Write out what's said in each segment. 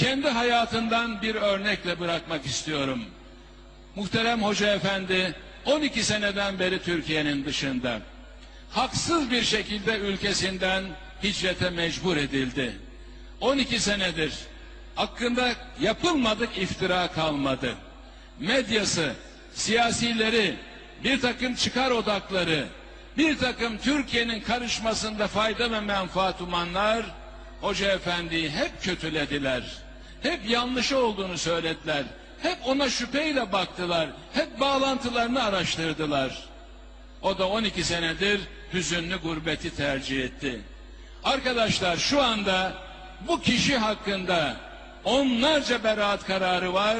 kendi hayatından bir örnekle bırakmak istiyorum. Muhterem Hoca Efendi 12 seneden beri Türkiye'nin dışında. Haksız bir şekilde ülkesinden hicrete mecbur edildi. 12 senedir hakkında yapılmadık iftira kalmadı. Medyası, siyasileri, bir takım çıkar odakları, bir takım Türkiye'nin karışmasında fayda ve menfaat umanlar Hoca Efendi'yi hep kötülediler. Hep yanlışı olduğunu söylediler. Hep ona şüpheyle baktılar. Hep bağlantılarını araştırdılar. O da 12 senedir hüzünlü gurbeti tercih etti. Arkadaşlar şu anda bu kişi hakkında onlarca beraat kararı var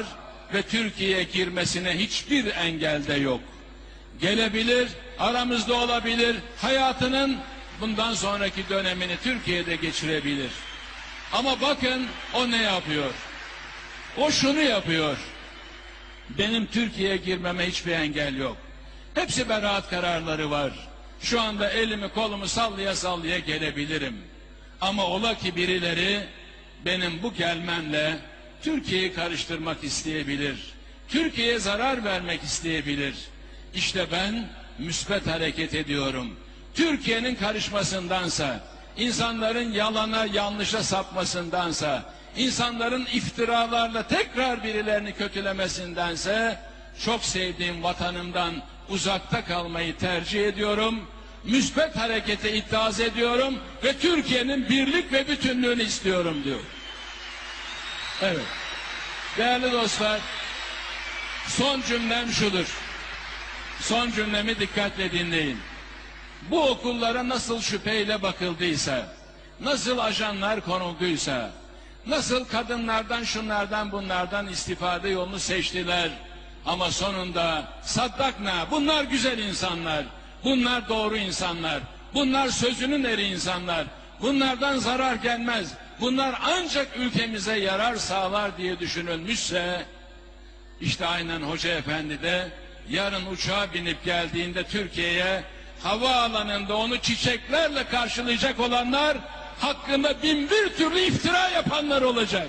ve Türkiye'ye girmesine hiçbir engel de yok. Gelebilir, aramızda olabilir, hayatının bundan sonraki dönemini Türkiye'de geçirebilir. Ama bakın o ne yapıyor? O şunu yapıyor. Benim Türkiye'ye girmeme hiçbir engel yok. Hepsi beraat kararları var. Şu anda elimi kolumu sallaya sallaya gelebilirim. Ama ola ki birileri benim bu gelmemle Türkiye'yi karıştırmak isteyebilir. Türkiye'ye zarar vermek isteyebilir. İşte ben müsbet hareket ediyorum. Türkiye'nin karışmasındansa, insanların yalana yanlışa sapmasındansa, insanların iftiralarla tekrar birilerini kötülemesindense, çok sevdiğim vatanımdan uzakta kalmayı tercih ediyorum. Müsbet harekete itiraz ediyorum ve Türkiye'nin birlik ve bütünlüğünü istiyorum diyor. Evet. Değerli dostlar, son cümlem şudur. Son cümlemi dikkatle dinleyin. Bu okullara nasıl şüpheyle bakıldıysa, nasıl ajanlar konulduysa, nasıl kadınlardan şunlardan bunlardan istifade yolunu seçtiler. Ama sonunda saddakna bunlar güzel insanlar, bunlar doğru insanlar, bunlar sözünün eri insanlar, bunlardan zarar gelmez, bunlar ancak ülkemize yarar sağlar diye düşünülmüşse, işte aynen Hoca Efendi de yarın uçağa binip geldiğinde Türkiye'ye havaalanında onu çiçeklerle karşılayacak olanlar hakkında bin bir türlü iftira yapanlar olacak.